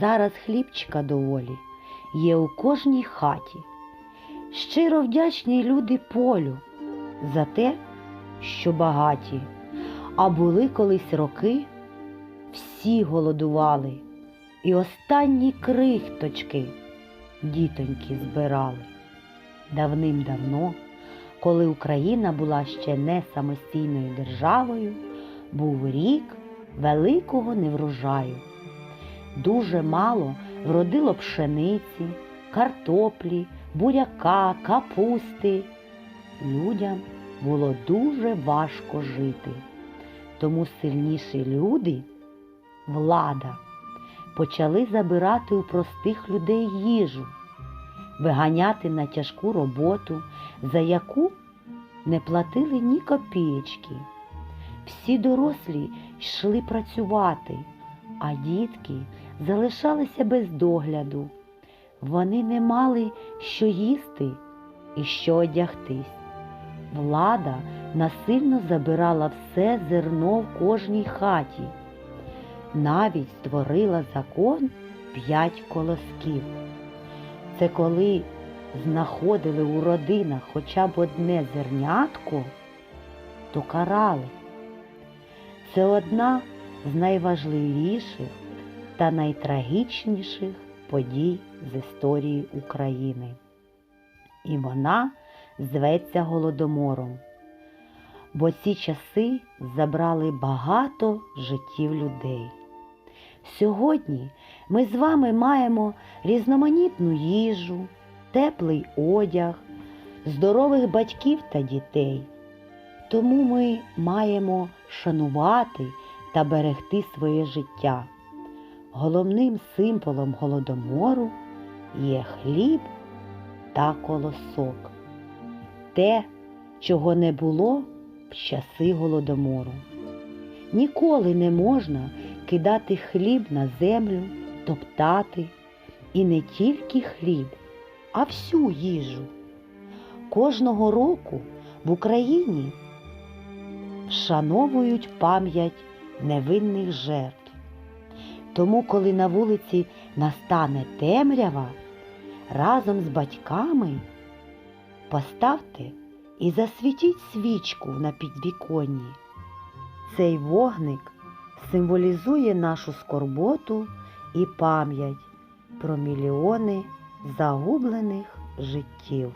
зараз хлібчика доволі є у кожній хаті. Щиро вдячні люди полю за те, що багаті, а були колись роки, всі голодували, і останні крихточки дітоньки збирали. Давним-давно, коли Україна була ще не самостійною державою, був рік великого неврожаю. Дуже мало вродило пшениці, картоплі, буряка, капусти. Людям було дуже важко жити. Тому сильніші люди, влада, почали забирати у простих людей їжу, виганяти на тяжку роботу, за яку не платили ні копієчки. Всі дорослі йшли працювати, а дітки залишалися без догляду. Вони не мали що їсти і що одягтись. Влада насильно забирала все зерно в кожній хаті. Навіть створила закон п'ять колосків. Це коли знаходили у родинах хоча б одне зернятко, то карали. Це одна з найважливіших та найтрагічніших подій з історії України. І вона зветься Голодомором, бо ці часи забрали багато життів людей. Сьогодні ми з вами маємо різноманітну їжу, теплий одяг, здорових батьків та дітей. Тому ми маємо шанувати та берегти своє життя. Головним символом голодомору є хліб та колосок. Те, чого не було в часи голодомору. Ніколи не можна кидати хліб на землю, топтати, і не тільки хліб, а всю їжу. Кожного року в Україні вшановують пам'ять невинних жертв. Тому, коли на вулиці настане темрява, разом з батьками поставте і засвітіть свічку на підвіконні. Цей вогник символізує нашу скорботу і пам'ять про мільйони загублених життів.